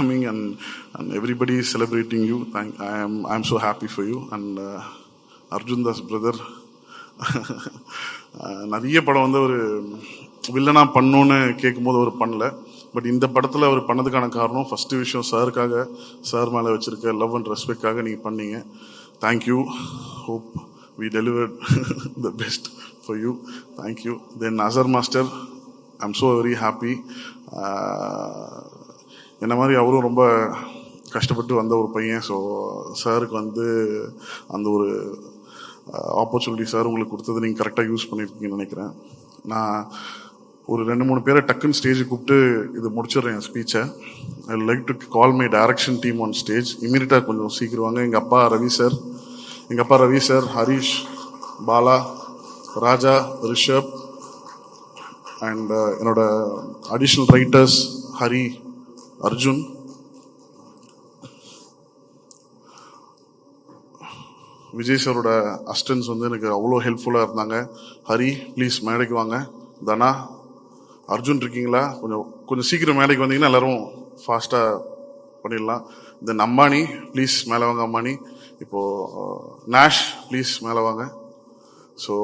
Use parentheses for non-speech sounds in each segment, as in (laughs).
coming and, and everybody is celebrating you. Thank, I am I'm so happy for you. And uh, Arjun Das brother, (laughs) uh, நிறைய படம் வந்து ஒரு வில்லனா பண்ணணும்னு கேட்கும்போது அவர் பண்ணல. பட் இந்த படத்தில் அவர் பண்ணதுக்கான காரணம் ஃபஸ்ட்டு விஷயம் சாருக்காக சார் மேலே வச்சிருக்க லவ் அண்ட் ரெஸ்பெக்டாக நீங்கள் பண்ணீங்க. Thank you hope we delivered the best for you thank you then Azhar master I am so very happy என்ன மாதிரி அவரும் ரொம்ப கஷ்டப்பட்டு வந்த ஒரு பையன். ஸோ சாருக்கு வந்து அந்த ஒரு ஆப்பர்ச்சுனிட்டி சார் உங்களுக்கு கொடுத்தது நீங்கள் கரெக்டாக யூஸ் பண்ணியிருக்கீங்கன்னு நினைக்கிறேன். நான் ஒரு ரெண்டு மூணு பேரை டக்குன்னு ஸ்டேஜுக்கு கூப்பிட்டு இது முடிச்சிடுறேன் என் ஸ்பீச்சை I like to call my direction team on stage இமீடியட்டாக கொஞ்சம் சீக்கிரம் வாங்க எங்கள் அப்பா ரவி சார் எங்கள் அப்பா ரவி சார் ஹரிஷ் பாலா ராஜா ரிஷப் அண்ட் என்னோட அடிஷ்னல் ரைட்டர்ஸ் ஹரி அர்ஜுன் விஜய் சாரோட அஸ்டன்ஸ் வந்து எனக்கு அவ்வளோ ஹெல்ப்ஃபுல்லாக இருந்தாங்க. ஹரி ப்ளீஸ் மேடைக்கு வாங்க. தனா அர்ஜுன் இருக்கீங்களா? கொஞ்சம் கொஞ்சம் சீக்கிரம் மேடைக்கு வந்தீங்கன்னா எல்லோரும் ஃபாஸ்ட்டாக பண்ணிடலாம். தென் அம்பானி ப்ளீஸ் மேலே வாங்க அம்பானி. இப்போது நேஷ் ப்ளீஸ் மேலே வாங்க. ஸோ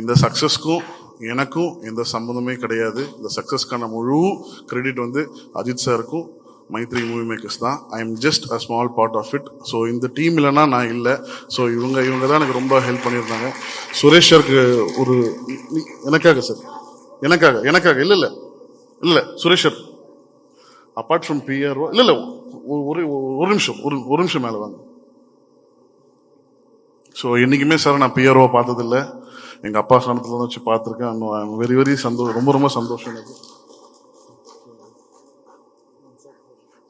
இந்த சக்ஸஸ்க்கும் எனக்கும் எந்த சம்மந்தமே கிடையாது. இந்த சக்ஸஸ்க்கான முழு கிரெடிட் வந்து அஜித் சாருக்கும் மைத்ரி மூவி மேக்கர்ஸ் தான். I am just a small part of it so இந்த டீம் இல்லைன்னா நான் இல்லை. ஸோ இவங்க இவங்க தான் எனக்கு ரொம்ப ஹெல்ப் பண்ணியிருந்தாங்க. சுரேஷ் சாருக்கு ஒரு எனக்காக சார் எனக்காக எனக்காக. இல்லை இல்லை. இல்லை Suresh sir. Apart from PRO இல்லை இல்லை. ஒரு ஒரு ஒரு நிமிஷம் ஒரு ஒரு நிமிஷம் மேலே வாங்க. ஸோ என்றைக்குமே சார் நான் பியரோவை பார்த்ததில்ல. எங்கள் அப்பா ஸ்தானத்தில் தான் வச்சு பார்த்துருக்கேன். வெரி வெரி சந்தோஷம் ரொம்ப ரொம்ப சந்தோஷம் எனக்கு.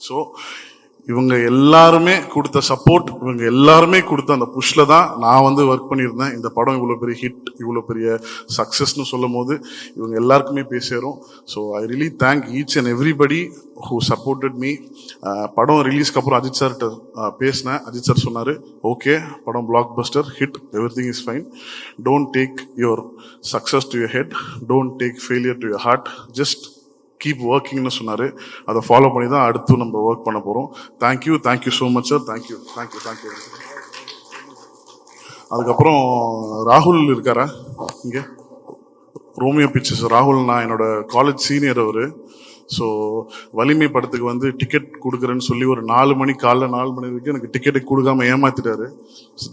ஸோ இவங்க எல்லாருமே கொடுத்த சப்போர்ட் இவங்க எல்லாருமே கொடுத்த அந்த புஷ்ல தான் நான் வந்து ஒர்க் பண்ணியிருந்தேன். இந்த படம் இவ்வளோ பெரிய ஹிட் இவ்வளோ பெரிய சக்ஸஸ்னு சொல்லும் போது இவங்க எல்லாருக்குமே பேசேரும் so I really thank each and everybody who supported me படம் ரிலீஸ்க்கு அப்புறம் அஜித் சார்கிட்ட பேசினேன். அஜித் சார் சொன்னார் ஓகே படம் blockbuster hit everything is fine don't take your success to your head don't take failure to your heart just keep ஒர்க்கிங்னு சொன்னார். அதை follow பண்ணி தான் அடுத்து நம்ம ஒர்க் பண்ண போகிறோம் thank you thank you so much sir thank you thank you thank you அதுக்கப்புறம் ராகுல் இருக்காரா? இங்கே? ரோமியோ பிக்சர்ஸ் ராகுல் நான் என்னோட காலேஜ் சீனியர் அவர். ஸோ வலிமை படத்துக்கு வந்து டிக்கெட் கொடுக்குறேன்னு சொல்லி ஒரு நாலு மணி காலைல நாலு மணி வரைக்கும் எனக்கு டிக்கெட்டை கொடுக்காம ஏமாத்திட்டாரு.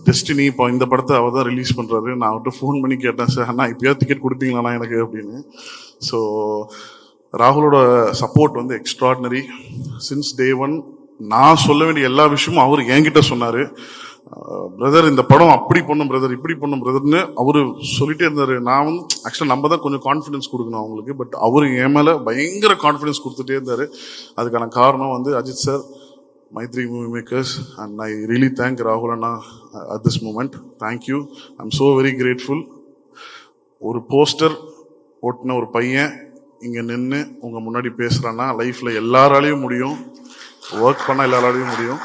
டெஸ்டினி இப்போ இந்த படத்தை அவர் தான் ரிலீஸ் பண்ணுறாரு நான் அவர்கிட்ட ஃபோன் பண்ணி கேட்டேன் சார் அண்ணா இப்போயாவது டிக்கெட் கொடுப்பீங்களாண்ணா எனக்கு? அப்படின்னு. ஸோ ராகுலோட சப்போர்ட் வந்து எக்ஸ்ட்ராடினரி சின்ஸ் டே ஒன் நான் சொல்ல வேண்டிய எல்லா விஷயமும் அவர் என்கிட்ட சொன்னார். பிரதர் இந்த படம் அப்படி பண்ணும் பிரதர் இப்படி பண்ணும் பிரதர்னு அவர் சொல்லிட்டே இருந்தார். நான் வந்து ஆக்சுவலாக நம்ம தான் கொஞ்சம் கான்ஃபிடன்ஸ் கொடுக்கணும் அவங்களுக்கு பட் அவர் என் மேலே பயங்கர கான்ஃபிடன்ஸ் கொடுத்துட்டே இருந்தார். அதுக்கான காரணம் வந்து Ajith sir Mythri movie makers and I really thank ராகுல் அண்ணா at this moment thank you I am so very grateful ஒரு போஸ்டர் ஓட்டின ஒரு பையன் இங்கே நின்று உங்கள் முன்னாடி பேசுகிறேன்னா லைஃப்பில் எல்லாராலையும் முடியும். ஒர்க் பண்ண எல்லாராலையும் முடியும்.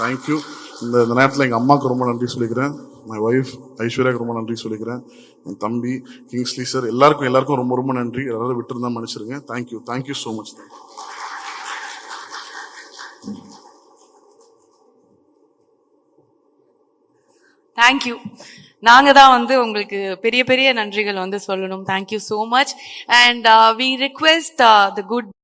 தேங்க்யூ இந்த இந்த நேரத்தில் எங்கள் அம்மாவுக்கு ரொம்ப நன்றி சொல்லிக்கிறேன். மை ஒய்ஃப் ஐஸ்வர்யாவுக்கு ரொம்ப நன்றி சொல்லிக்கிறேன். என் தம்பி கிங்ஸ்லி சார் எல்லாருக்கும் எல்லாருக்கும் ரொம்ப ரொம்ப நன்றி. எல்லாரும் விட்டுருந்தா மன்னிச்சிருங்க. Thank you thank you so much thank you நாங்க தான் வந்து உங்களுக்கு பெரிய பெரிய நன்றிகள் வந்து சொல்லணும். Thank you so much and we request the good